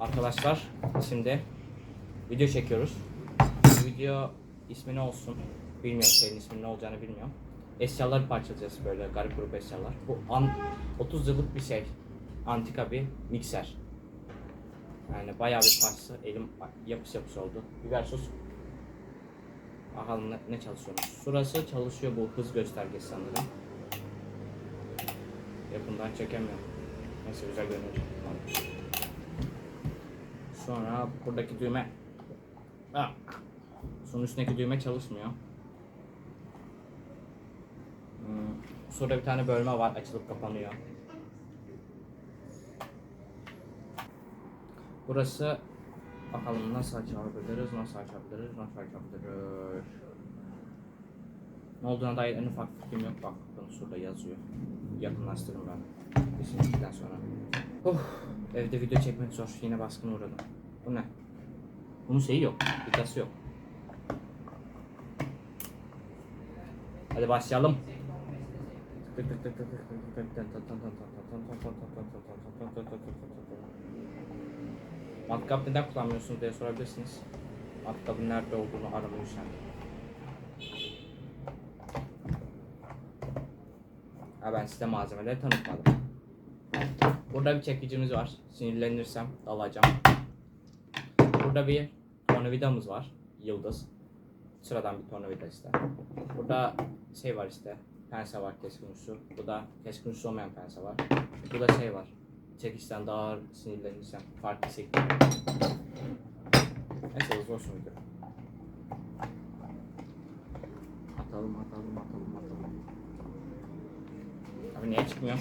Arkadaşlar şimdi video çekiyoruz. Video ismi ne olsun bilmiyorum şeyin isminin ne olacağını bilmiyorum. Eşyaları parçalayacağız böyle garip grup eşyalar. Bu an, 30 yıllık bir şey. Antika bir mikser. Yani bayağı bir parçası. Elim yapış yapış oldu. Biber sos. Bakalım ne, ne çalışıyormuş. Şurası çalışıyor bu hız göstergesi sanırım. Yakından çekemiyorum. Neyse güzel görünüyor. Sonra buradaki düğme Ah. Son üstündeki düğme çalışmıyor. Hmm. Sonra bir tane bölme var açılıp kapanıyor. Burası bakalım nasıl açabiliriz, nasıl açabiliriz, nasıl açabiliriz. Ne olduğuna dair en ufak fikrim yok. Bak bakın şurada yazıyor. Yakınlaştırın ben. Kesinlikle sonra. Oh, evde video çekmek zor. Yine baskına uğradım. Bu ne? Bunun şeyi yok. Vidası yok. Hadi başlayalım. Matkap neden kullanmıyorsunuz diye sorabilirsiniz. Matkapın nerede olduğunu aramayı sen. Ha ben size malzemeleri tanıtmadım. Burada bir çekicimiz var. Sinirlenirsem dalacağım. Burada bir tornavidamız var. Yıldız. Sıradan bir tornavida işte. Burada şey var işte. Pense var keskin uçlu. Bu da keskin uçlu olmayan pense var. Bu da şey var. Çekişten daha ağır sinirlenirsen farklı şekilde. Neyse olsun video. Atalım atalım atalım atalım. Abi niye çıkmıyor?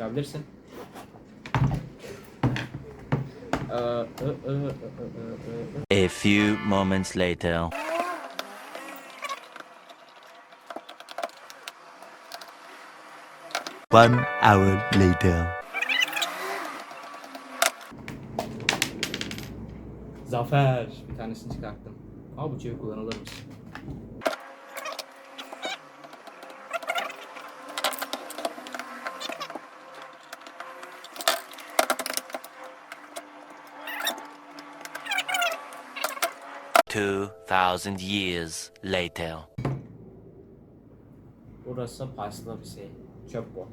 Çıkabilirsin. Ee, ı, ı, ı. A few moments later. One hour later. Zafer. Bir tanesini çıkarttım. Ama bu çevik kullanılırmış. Two thousand years later. Burası paslı bir şey. Çöp bu.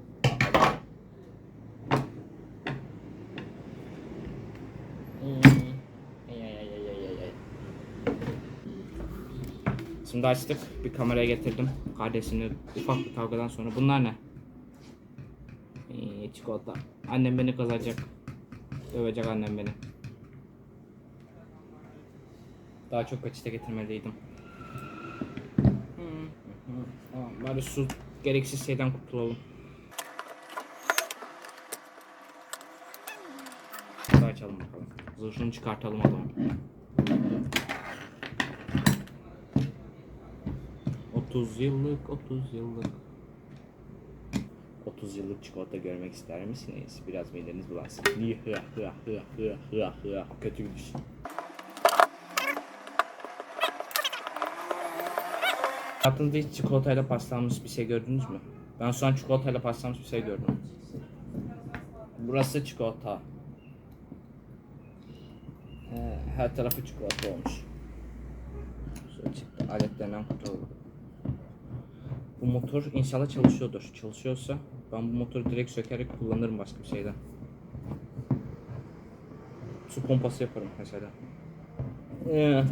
Şimdi açtık. Bir kameraya getirdim. Kardeşini ufak bir kavgadan sonra. Bunlar ne? Çikolata. Annem beni kızacak. Dövecek annem beni. Daha çok kaçışta getirmeliydim. Tamam, bari su gereksiz şeyden kurtulalım. Açalım bakalım. Zırhını çıkartalım adamı. 30 yıllık, 30 yıllık. 30 yıllık çikolata görmek ister misiniz? Biraz mideniz bulansın. Hıya hıya kötü bir Hayatınızda hiç çikolatayla paslanmış bir şey gördünüz mü? Ben şu an çikolatayla paslanmış bir şey gördüm. Burası çikolata. Her tarafı çikolata olmuş. Şöyle çıktı. Aletlerinden kurtuldum. Bu motor inşallah çalışıyordur. Çalışıyorsa ben bu motoru direkt sökerek kullanırım başka bir şeyden. Su pompası yaparım mesela. Ee.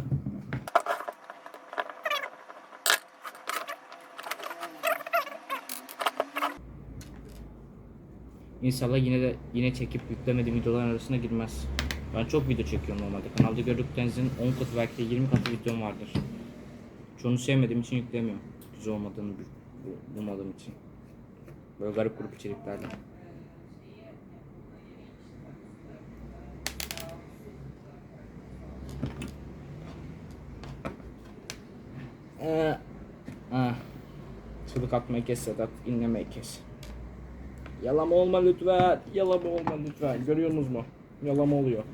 İnşallah yine de yine çekip yüklemediğim videoların arasına girmez. Ben çok video çekiyorum normalde. Kanalda gördüklerinizin 10 katı belki de 20 katı videom vardır. Çoğunu sevmediğim için yüklemiyorum. Güzel olmadığını bu- bulmadığım için. Böyle garip grup içeriklerden. Ee, ah. Çığlık atmayı kes Sedat, inlemeyi kes. Yalama olma lütfen. Yalama olma lütfen. Görüyorsunuz mu? Yalama oluyor.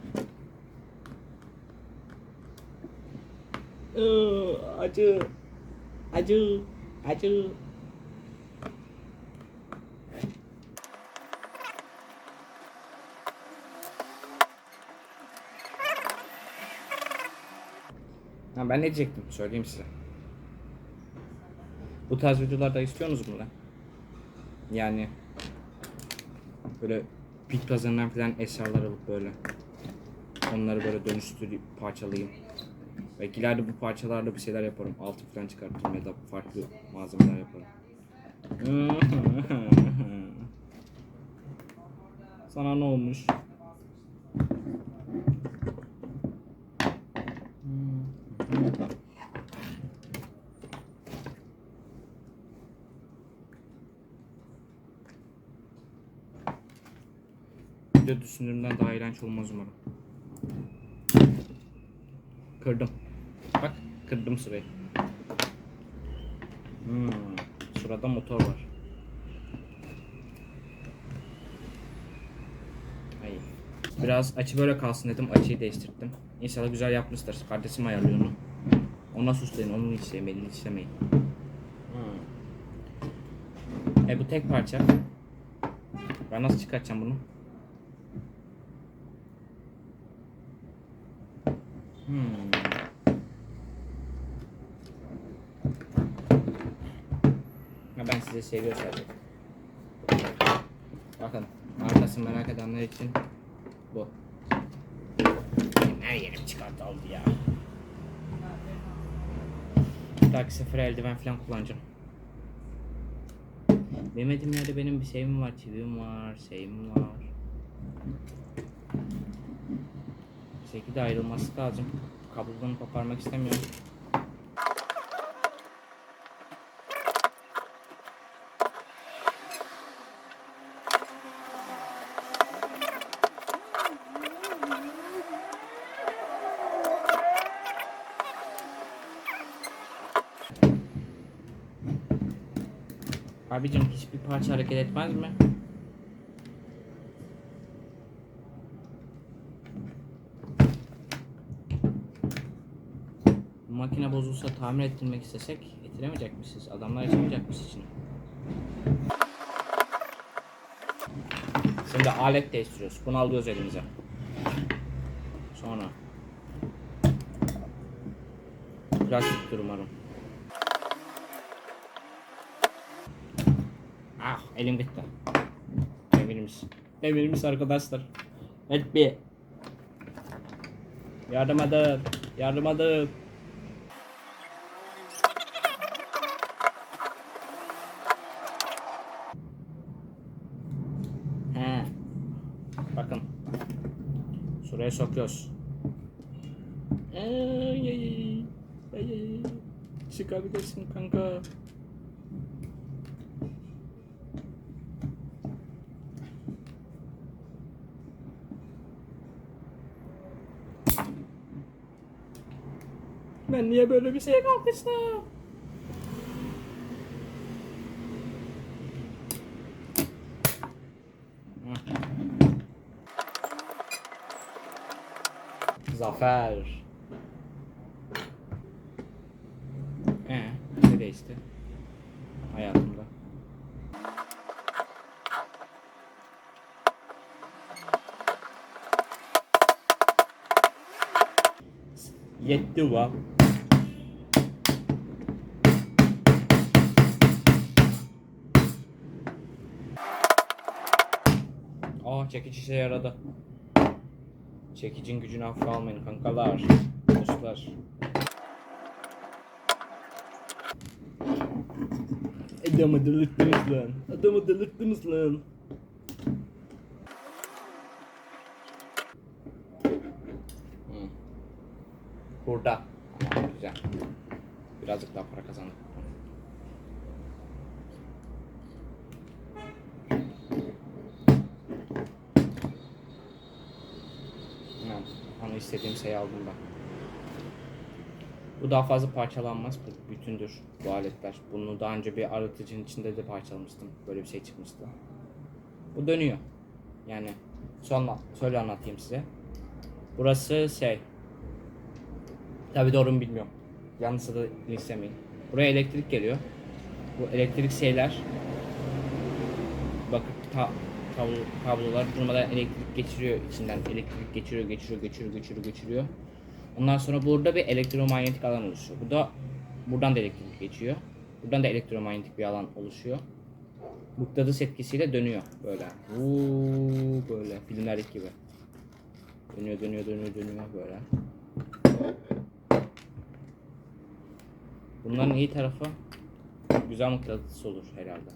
acı. Acı. Acı. Ha, ben ne diyecektim? Söyleyeyim size. Bu tarz videolarda istiyorsunuz mu lan? Yani böyle bit pazarından falan eşyalar alıp böyle onları böyle dönüştürüp parçalayayım. Belki ileride bu parçalarla bir şeyler yaparım. Altı falan çıkartırım ya da farklı malzemeler yaparım. Sana ne olmuş? Video düşündüğümden daha iğrenç olmaz umarım. Kırdım. Bak kırdım sırayı. Hmm, sırada motor var. Ay. Biraz açı böyle kalsın dedim. Açıyı değiştirdim. İnşallah güzel yapmıştır. Kardeşim ayarlıyor onu. Ona süsleyin. Onu. Hiç sevmeyin. Hmm. E bu tek parça. Ben nasıl çıkartacağım bunu? Hmm. Ha, ben size seviyor sadece. Bakın markası merak edenler için bu. Her yerim çıkarttı oldu ya. Bir dahaki sefer eldiven falan kullanacağım. Bilmediğim yerde benim bir şeyim var, çivim var, şeyim var. Bir şekilde ayrılması lazım. Kablodan koparmak istemiyorum. Abicim hiçbir parça hareket etmez mi? Bu bozulsa tamir ettirmek istesek ettiremeyecekmişiz. Adamlar açamayacakmış için. Şimdi alet değiştiriyoruz. Bunu alıyoruz elimize. Sonra plastiktir umarım. Ah elim gitti. Demirimiz. Demirimiz arkadaşlar. Help me. Yardım edin. Yardım edin. He. Bakın. Şuraya sokuyoruz. Ay, ay, ay. Ay, ay. Çıkabilirsin kanka. Ben niye böyle bir şeye kalkıştım? Zafer. Ee, ne değişti? Hayatımda. Yetti va. Aa çekiç işe yaradı. Çekicin gücünü hafife almayın kankalar. Dostlar. Adamı delirttiniz lan. Adamı delirttiniz lan. Hmm. Burada. Güzel. Birazcık daha para kazandık. Tamam. Onu istediğim şeyi aldım ben. Bu daha fazla parçalanmaz. Bu bütündür bu aletler. Bunu daha önce bir arıtıcının içinde de parçalamıştım. Böyle bir şey çıkmıştı. Bu dönüyor. Yani sonra şöyle anlatayım size. Burası şey. Tabi doğru mu bilmiyorum. Yanlışsa da istemeyin. Buraya elektrik geliyor. Bu elektrik şeyler bakın ta, kablo- kablolar durmadan elektrik geçiriyor içinden elektrik geçiriyor geçiriyor geçiriyor geçiriyor geçiriyor Ondan sonra burada bir elektromanyetik alan oluşuyor. Bu da buradan da elektrik geçiyor. Buradan da elektromanyetik bir alan oluşuyor. Mıknatıs etkisiyle dönüyor böyle. Uuu böyle filmlerdeki gibi. Dönüyor dönüyor dönüyor dönüyor böyle. Bunların iyi tarafı güzel mıknatıs olur herhalde.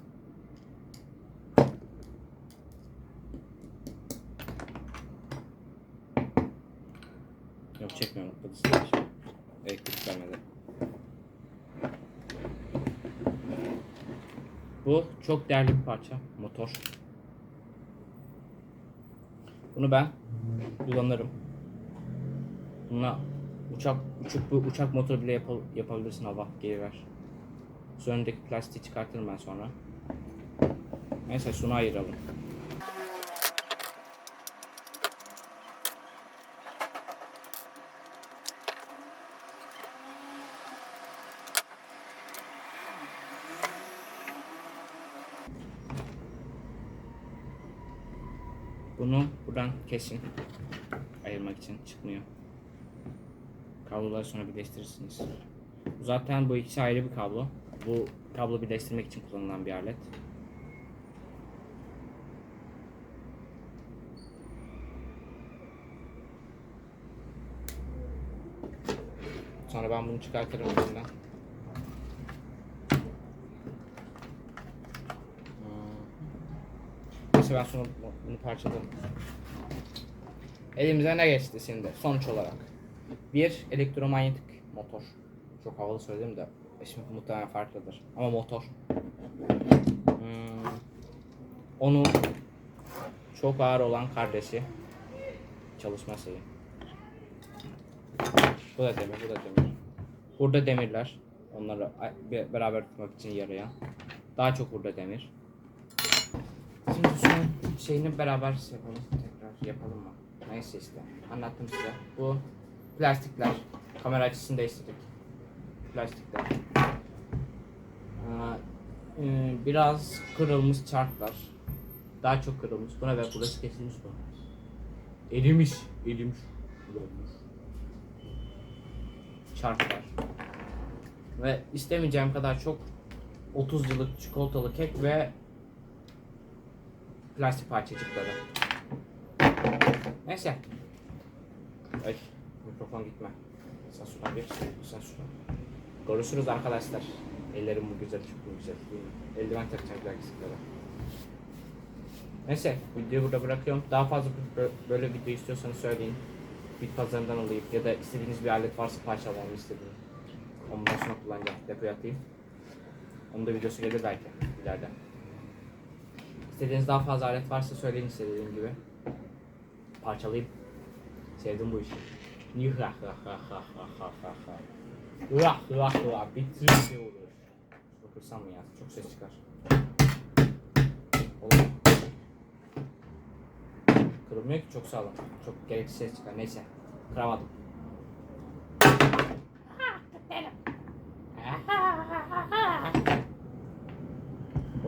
Çekmiyor mıknatıs değil. Elektrik vermedi. Bu çok değerli bir parça. Motor. Bunu ben kullanırım. Buna uçak uçuk bir uçak motoru bile yapal- yapabilirsin hava geri ver. Önündeki plastiği çıkartırım ben sonra. Neyse şunu ayıralım. Bunu buradan kesin. Ayırmak için çıkmıyor. Kabloları sonra birleştirirsiniz. Zaten bu ikisi ayrı bir kablo. Bu kablo birleştirmek için kullanılan bir alet. Sonra ben bunu çıkartırım içinden. Hmm. Sonra bunu parçaladım. Elimize ne geçti şimdi sonuç olarak? Bir elektromanyetik motor. Çok havalı söyledim de şimdi muhtemelen farklıdır. Ama motor. Hmm. Onun çok ağır olan kardeşi çalışma şeyi. Bu da demir, bu da demir. Burada demirler. Onları beraber tutmak için yarayan. Daha çok burada demir. Şunun şeyini beraber yapalım. Tekrar yapalım mı? Neyse işte. Anlattım size. Bu plastikler. Kamera açısını değiştirdik. Plastikler. Aa, e, biraz kırılmış çarklar. Daha çok kırılmış. Buna bak burası kesilmiş bu. Erimiş. Erimiş. Erimiş. Çarklar. Ve istemeyeceğim kadar çok 30 yıllık çikolatalı kek ve plastik parçacıkları. Neyse. Ay mikrofon gitme. Sen şuradan bir, sen şuradan. Görüşürüz arkadaşlar. Ellerim bu güzel, çok bu güzel. Eldiven takacağım belki sıklara. Neyse, videoyu burada bırakıyorum. Daha fazla bö- böyle video istiyorsanız söyleyin. Bit pazarından alayım ya da istediğiniz bir alet varsa parçalamamı istediğiniz. Ondan sonra kullanacağım, depoya atayım. Onun da videosu gelir belki ileride. İstediğiniz daha fazla alet varsa söyleyin size gibi. Parçalayıp sevdim bu işi. Yuhah ha ha ha ha ha ha ha. Yuhah yuhah yuhah. Bitti bir olur. Okursam mı ya? Çok ses çıkar. Olur. Kırılmıyor ki çok sağlam. Çok gereksiz ses çıkar. Neyse. Kıramadım.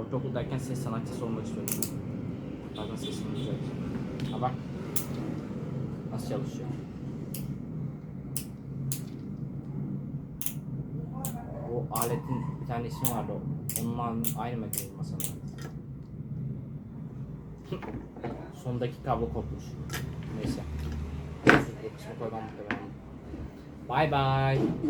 Ortaokuldayken ses sanatçısı olmak istiyordum. Bazen sesim güzel. Ha bak. Nasıl çalışıyor. O aletin bir tane ismi vardı. Onunla aynı mekanizma sanırım. Sondaki kablo kopmuş. Neyse. Bye bye.